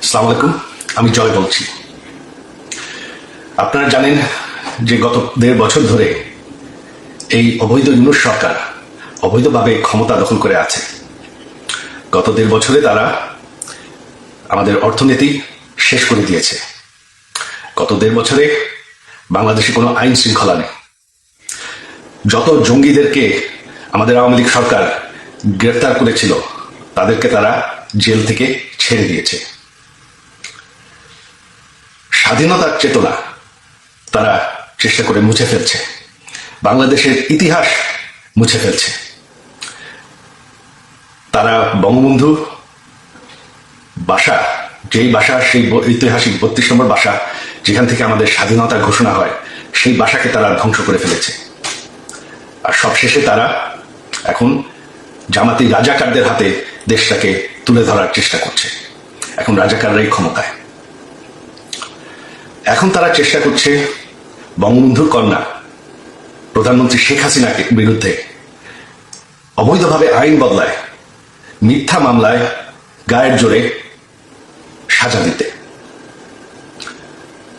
আসসালামু আলাইকুম আমি জয় বলছি। আপনারা জানেন যে গত দেড় বছর ধরে এই অবৈধ ইউনুস সরকার অবৈধভাবে ক্ষমতা দখল করে আছে। গত দেড় বছরে তারা আমাদের অর্থনীতি শেষ করে দিয়েছে। গত দেড় বছরে বাংলাদেশে কোনো আইন শৃঙ্খলা নেই। যত জঙ্গিদেরকে আমাদের আওয়ামী লীগ সরকার গ্রেফতার করেছিল, তাদেরকে তারা জেল থেকে ছেড়ে দিয়েছে। স্বাধীনতার চেতনা তারা চেষ্টা করে মুছে ফেলছে। বাংলাদেশের ইতিহাস মুছে ফেলছে। তারা বঙ্গবন্ধু, বাসা, যেই বাসা, সেই ঐতিহাসিক বত্রিশ নম্বর বাসা, যেখান থেকে আমাদের স্বাধীনতার ঘোষণা হয়, সেই বাসাকে তারা ধ্বংস করে ফেলেছে। আর সবশেষে তারা এখন জামাতি রাজাকারদের হাতে দেশটাকে তুলে ধরার চেষ্টা করছে। এখন রাজাকাররাই ক্ষমতায়। এখন তারা চেষ্টা করছে বঙ্গবন্ধুর কন্যা, প্রধানমন্ত্রী শেখ হাসিনাকে বিরুদ্ধে অবৈধভাবে আইন বদলায়, মিথ্যা মামলায় গায়ের জোরে সাজা দিতে।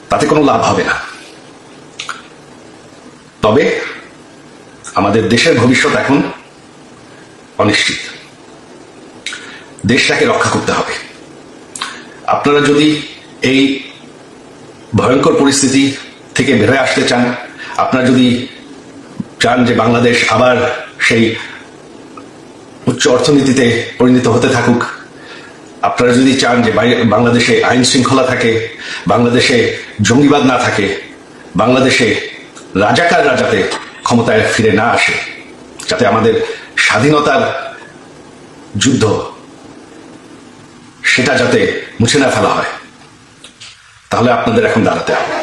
তাতে কোনো লাভ হবে না। তবে আমাদের দেশের ভবিষ্যৎ এখন অনিশ্চিত। দেশটাকে রক্ষা করতে হবে। আপনারা যদি এই ভয়ঙ্কর পরিস্থিতি থেকে বেরোয় আসতে চান, আপনারা যদি চান যে বাংলাদেশ আবার সেই উচ্চ অর্থনীতিতে পরিণত হতে থাকুক, আপনারা যদি চান যে বাংলাদেশে আইন শৃঙ্খলা থাকে, বাংলাদেশে জঙ্গিবাদ না থাকে, বাংলাদেশে রাজাকার রাজাতে ক্ষমতায় ফিরে না আসে, যাতে আমাদের স্বাধীনতার যুদ্ধ সেটা যাতে মুছে না ফেলা হয়। তাহলে আপনাদের এখন দাঁড়াতে হবে।